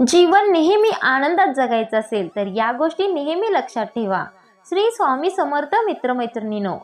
जीवन नेहमी आनंदात जगायचं असेल तर या गोष्टी नेहमी लक्षात ठेवा. श्री स्वामी समर्थ मित्रमैत्रिणीनो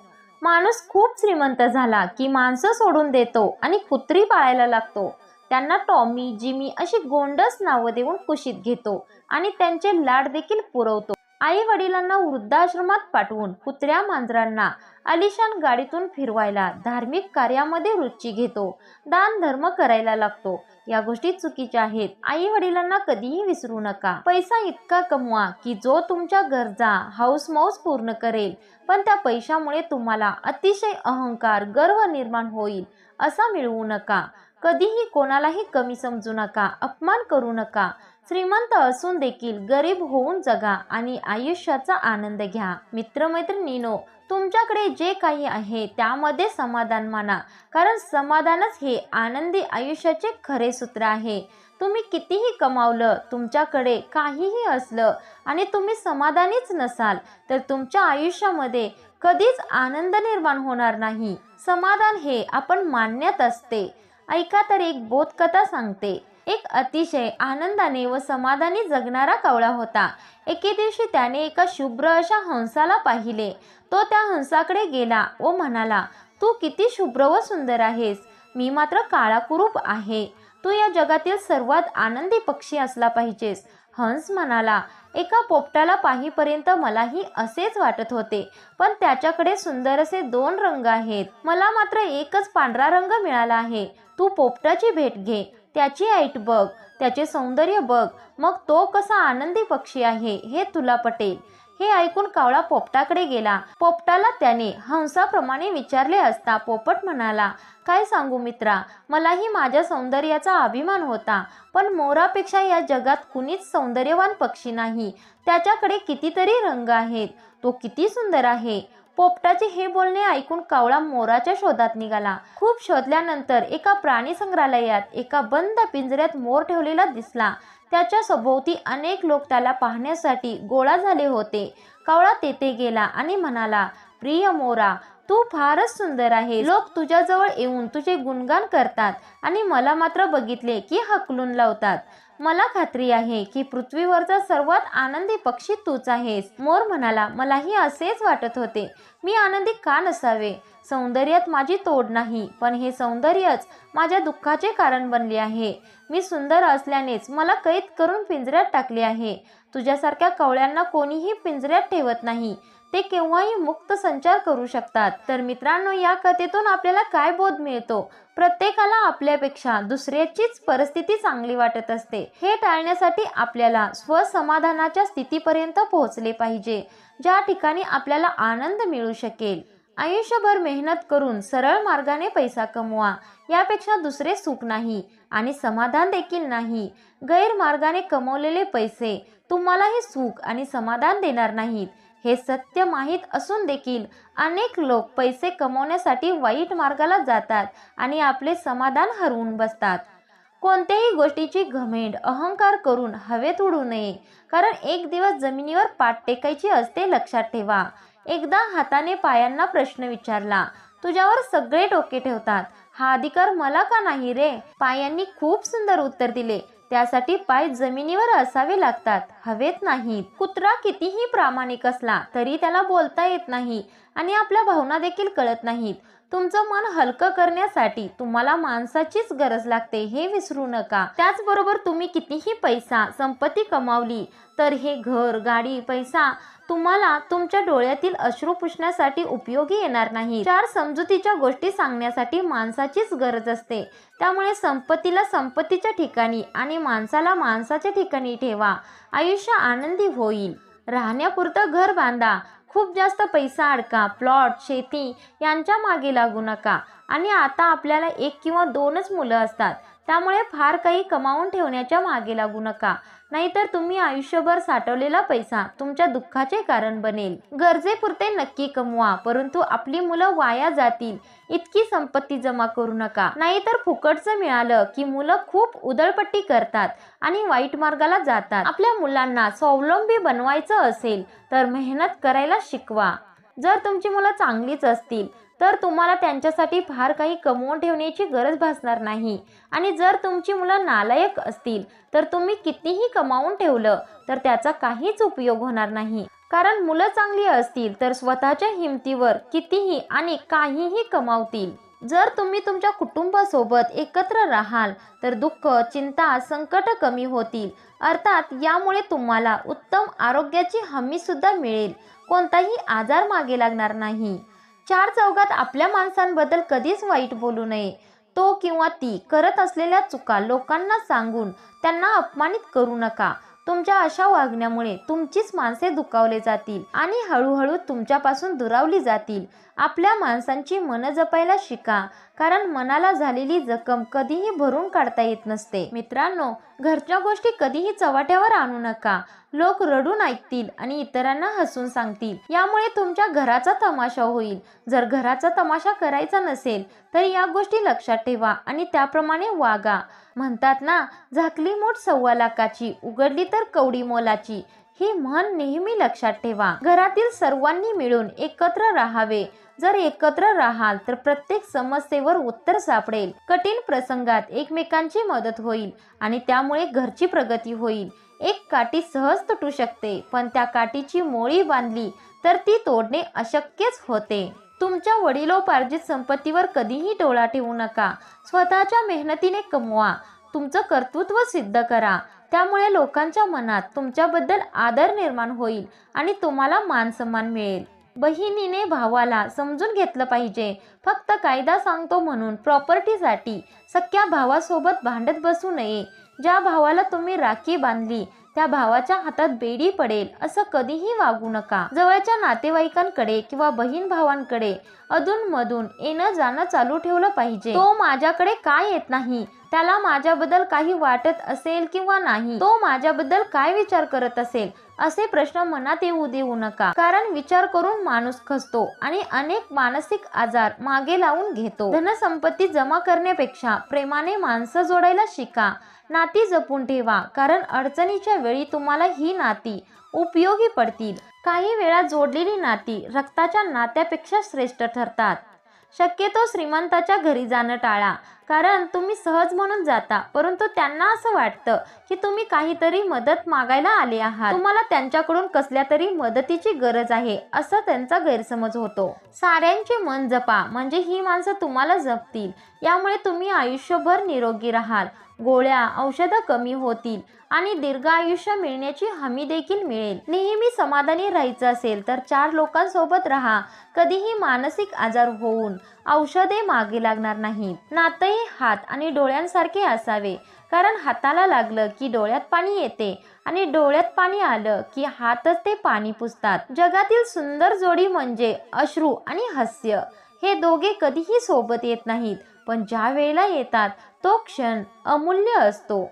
माणूस खूप श्रीमंत झाला की माणसं सोडून देतो आणि कुत्री पाळायला लागतो. त्यांना टॉमी जिमी अशी गोंडस नावं देऊन कुशीत घेतो आणि त्यांचे लाड देखील पुरवतो. आई वडिलांना वृद्धाश्रमात पाठवून कुत्र्या मांजरांना आलिशान गाडीतून फिरवायला धार्मिक कार्यामध्ये रुची घेतो. दान धर्म करायला लागतो. या गोष्टी चुकीच्या आहेत. आई वडिलांना कधीही विसरू नका. पैसा इतका कमवा की जो तुमच्या गरजा हाऊस मौस पूर्ण करेल पण त्या पैशामुळे तुम्हाला अतिशय अहंकार गर्व निर्माण होईल असा मिळवू नका. कधीही कोणालाही कमी समजू नका अपमान करू नका. श्रीमंत असून देखील गरीब होऊन जगा आणि आयुष्याचा आनंद घ्या. मित्रमैत्रिणीनो तुमच्याकडे जे काही आहे त्यामध्ये समाधान माना कारण समाधानच हे आनंदी आयुष्याचे खरे सूत्र आहे. तुम्ही कितीही कमावलं तुमच्याकडे काहीही असलं आणि तुम्ही समाधानीच नसाल तर तुमच्या आयुष्यामध्ये कधीच आनंद निर्माण होणार नाही. समाधान हे आपण मान्यत असते. ऐका तर एक बोधकथा सांगते. एक अतिशय आनंदाने व समाधानी जगणारा कावळा होता. एके दिवशी त्याने एका शुभ्र अशा हंसाला पाहिले. तो त्या हंसाकडे गेला व म्हणाला तू किती शुभ्र व सुंदर आहेस. मी मात्र काळा कुरूप आहे. तू या जगातील सर्वात आनंदी पक्षी असला पाहिजेस. हंस म्हणाला एका पोपटाला पाहीपर्यंत मलाही असेच वाटत होते पण त्याच्याकडे सुंदर असे दोन रंग आहेत. मला मात्र एकच पांढरा रंग मिळाला आहे. तू पोपटाची भेट घे. त्याची ऐट बघ त्याचे सौंदर्य बघ मग तो कसा आनंदी पक्षी आहे हे तुला पटेल. हे ऐकून कावळा पोपटाकडे गेला. पोपटाला त्याने हंसाप्रमाणे विचारले असता पोपट म्हणाला काय सांगू मित्रा मलाही माझ्या सौंदर्याचा अभिमान होता पण मोरापेक्षा या जगात कुणीच सौंदर्यवान पक्षी नाही. त्याच्याकडे कितीतरी रंग आहेत. तो किती सुंदर आहे. पोपटाचे हे बोलणे ऐकून कावळा मोराच्या शोधात निघाला. खूप शोधल्यानंतर एका प्राणी संग्रहालयात एका बंद पिंजऱ्यात मोर ठेवलेला दिसला. त्याच्या सभोवती अनेक लोक त्याला पाहण्यासाठी गोळा झाले होते. कावळा तेथे गेला आणि म्हणाला प्रिय मोरा तू फारच सुंदर आहे लोक तुझ्याजवळ येऊन तुझे गुणगान करतात आणि मला मात्र बघितले की हकलून लावतात. मला खात्री आहे की पृथ्वीवरचा सर्वात आनंदी पक्षी तूच आहेस. मोर म्हणाला मलाही असेच वाटत होते. मी आनंदी का नसावे? सौंदर्यात माझी तोड नाही पण हे सौंदर्यच माझ्या दुःखाचे कारण बनले आहे. मी सुंदर असल्यानेच मला कैद करून पिंजऱ्यात टाकले आहे. तुझ्यासारख्या कवळ्यांना कोणीही पिंजऱ्यात ठेवत नाही. ते केव्हाही मुक्त संचार करू शकतात. तर मित्रांनो या कथेतून आपल्याला काय बोध मिळतो? प्रत्येकाला आपल्यापेक्षा दुसऱ्याचीच परिस्थिती चांगली वाटत असते. हे टाळण्यासाठी आपल्याला स्वसमाधानाच्या स्थितीपर्यंत पोहोचले पाहिजे ज्या ठिकाणी आपल्याला आनंद मिळू शकेल. आयुष्यभर मेहनत करून सरळ मार्गाने पैसा कमवा यापेक्षा दुसरे सुख नाही आणि समाधान देखील नाही. गैरमार्गाने कमवलेले पैसे तुम्हालाही सुख आणि समाधान देणार नाहीत. हे सत्य माहीत असून देखील अनेक लोक पैसे कमवण्यासाठी वाईट मार्गाला जातात आणि आपले समाधान हरवून बसतात. कोणत्याही गोष्टीची घमेंड अहंकार करून हवेत उडू नये. कारण एक दिवस जमिनीवर पाठ टेकायची असते लक्षात ठेवा. एकदा हाताने पायांना प्रश्न विचारला तुझ्यावर सगळे डोके ठेवतात. हा अधिकार मला का नाही रे? पायांनी खूप सुंदर उत्तर दिले. त्यासाठी पाय जमिनीवर असावे लागतात. हवेत नाहीत कुत्रा कितीही प्रामाणिक असला तरी त्याला बोलता येत नाही आणि आपल्या भावना देखील कळत नाहीत. तुमचं मन हलकं करण्यासाठी तुम्हाला माणसाचीच गरज लागते हे विसरू नका. त्याचबरोबर तुम्ही कितीही पैसा संपत्ती कमावली तर हे घर गाडी पैसा तुम्हाला तुमच्या डोळ्यातील अश्रू पुसण्यासाठी उपयोगी येणार नाही. चार समजुतीच्या गोष्टी सांगण्यासाठी माणसाचीच गरज असते. त्यामुळे संपत्तीला संपत्तीच्या ठिकाणी आणि माणसाला माणसाच्या ठिकाणी ठेवा. आयुष्य आनंदी होईल. राहण्यापुरतं घर बांधा. खूप जास्त पैसा अडका. प्लॉट शेती यांच्या मागे लागू नका. आणि आता आपल्याला एक किंवा दोनच मुलं असतात. त्यामुळे फार काही कमावून ठेवण्याच्या मागे लागू नका. नाहीतर तुम्ही आयुष्यभर साठवलेला पैसा तुमच्या दुःखाचे कारण बनेल. गरजेपुरते नक्की कमवा परंतु आपली मुलं वाया जातील. इतकी संपत्ती जमा करू नका. नाहीतर फुकटचं मिळालं की मुलं खूप उदळपट्टी करतात आणि वाईट मार्गाला जातात. आपल्या मुलांना स्वावलंबी बनवायचं असेल तर मेहनत करायला शिकवा. जर तुमची मुलं चांगलीच असतील तर तुम्हाला त्यांच्यासाठी फार काही कमवून ठेवण्याची गरज भासणार नाही. आणि जर तुमची मुलं नालायक असतील तर तुम्ही कितीही कमावून ठेवलं तर त्याचा काहीच उपयोग होणार नाही. कारण मुलं चांगली असतील तर स्वतःच्या हिमतीवर कितीही आणि काहीही कमावतील. जर तुम्ही तुमच्या कुटुंबासोबत एकत्र राहाल तर दुःख चिंता संकट कमी होतील. अर्थात यामुळे तुम्हाला उत्तम आरोग्याची हमी सुद्धा मिळेल. कोणताही आजार मागे लागणार नाही. चार चौघात आपल्या माणसांबद्दल कधीच वाईट बोलू नये. तो किंवा ती करत असलेल्या चुका लोकांना सांगून त्यांना अपमानित करू नका. तुमच्या अशा वागण्यामुळे तुमचीच माणसे दुखावले जातील आणि हळूहळू तुमच्यापासून दुरावली जातील. आपल्या माणसांची मन जपायला शिका कारण मनाला झालेली जखम कधीही भरून काढता येत नसते. मित्रांनो घरच्या गोष्टी कधीही चव्हाट्यावर आणू नका. लोक रडून ऐकतील आणि इतरांना हसून सांगतील. यामुळे तुमच्या घराचा तमाशा होईल. जर घराचा तमाशा करायचा नसेल तर या गोष्टी लक्षात ठेवा आणि त्याप्रमाणे वागा. म्हणतात ना झाकली मोठ सव्वा लाखाची उघडली तर कवडी मोलाची. ही म्हण नेहमी लक्षात ठेवा. घरातील सर्वांनी मिळून एकत्र राहावे. जर एकत्र राहाल तर प्रत्येक समस्येवर उत्तर सापडेल. कठीण प्रसंगात एकमेकांची मदत होईल आणि त्यामुळे घरची प्रगती होईल. एक काठी सहज तुटू शकते पण त्या काठीची मोळी बांधली तर ती तोडणे अशक्यच होते. तुमच्या वडिलोपार्जित संपत्तीवर कधीही डोळा ठेवू नका. स्वतःच्या मेहनतीने कमवा. तुमचं कर्तृत्व सिद्ध करा. त्यामुळे लोकांच्या मनात तुमच्याबद्दल आदर निर्माण होईल आणि तुम्हाला मानसन्मान मिळेल. बहिणीने भावाला समजून घेतलं पाहिजे. फक्त कायदा सांगतो म्हणून प्रॉपर्टीसाठी सख्या भावासोबत भांडत बसू नये. ज्या भावाला तुम्ही राखी बांधली त्या भावाच्या हातात बेडी पडेल असं कधीही वागू नका. जवळच्या नातेवाईकांकडे किंवा बहीण भावांकडे अधून मधून येणं जाणं चालू ठेवलं पाहिजे. तो माझ्याकडे काय येत नाही? त्याला माझ्याबद्दल काही वाटत असेल किंवा नाही? तो माझ्याबद्दल काय विचार करत असेल? असे प्रश्न मनात येऊ देऊ नका. कारण विचार करून माणूस खचतो आणि अनेक मानसिक आजार मागे लावून घेतो. धनसंपत्ती जमा करण्यापेक्षा प्रेमाने माणसं जोडायला शिका. नाती जपून ठेवा. कारण अडचणीच्या वेळी तुम्हाला ही नाती उपयोगी पडतील. काही वेळा जोडलेली नाती रक्ताच्या नात्यापेक्षा श्रेष्ठ ठरतात. शक्यतो श्रीमंताच्या घरी जाणं टाळा. कारण तुम्ही सहज म्हणून जाता परंतु त्यांना असं वाटतं की तुम्ही काहीतरी मदत मागायला आले आहात. तुम्हाला त्यांच्याकडून कसल्या तरी मदतीची गरज आहे असं त्यांचा गैरसमज होतो. साऱ्यांचे मन जपा म्हणजे ही माणसं तुम्हाला जपतील. यामुळे तुम्ही आयुष्यभर निरोगी राहाल. गोळ्या औषधं कमी होतील आणि दीर्घ आयुष्य मिळण्याची हमी देखील मिळेल. नेहमी समाधानी राहायचं असेल तर चार लोकांसोबत राहा. कधीही मानसिक आजार होऊन औषधे मागे लागणार नाहीत. नातही हात आणि डोळ्यांसारखे असावे. कारण हाताला लागलं की डोळ्यात पाणी येते आणि डोळ्यात पाणी आलं की हातच ते पाणी पुसतात. जगातील सुंदर जोडी म्हणजे अश्रू आणि हास्य. हे दोघे कधीही सोबत येत नाहीत पण ज्या वेळेला येतात तो क्षण अमूल्य असतो.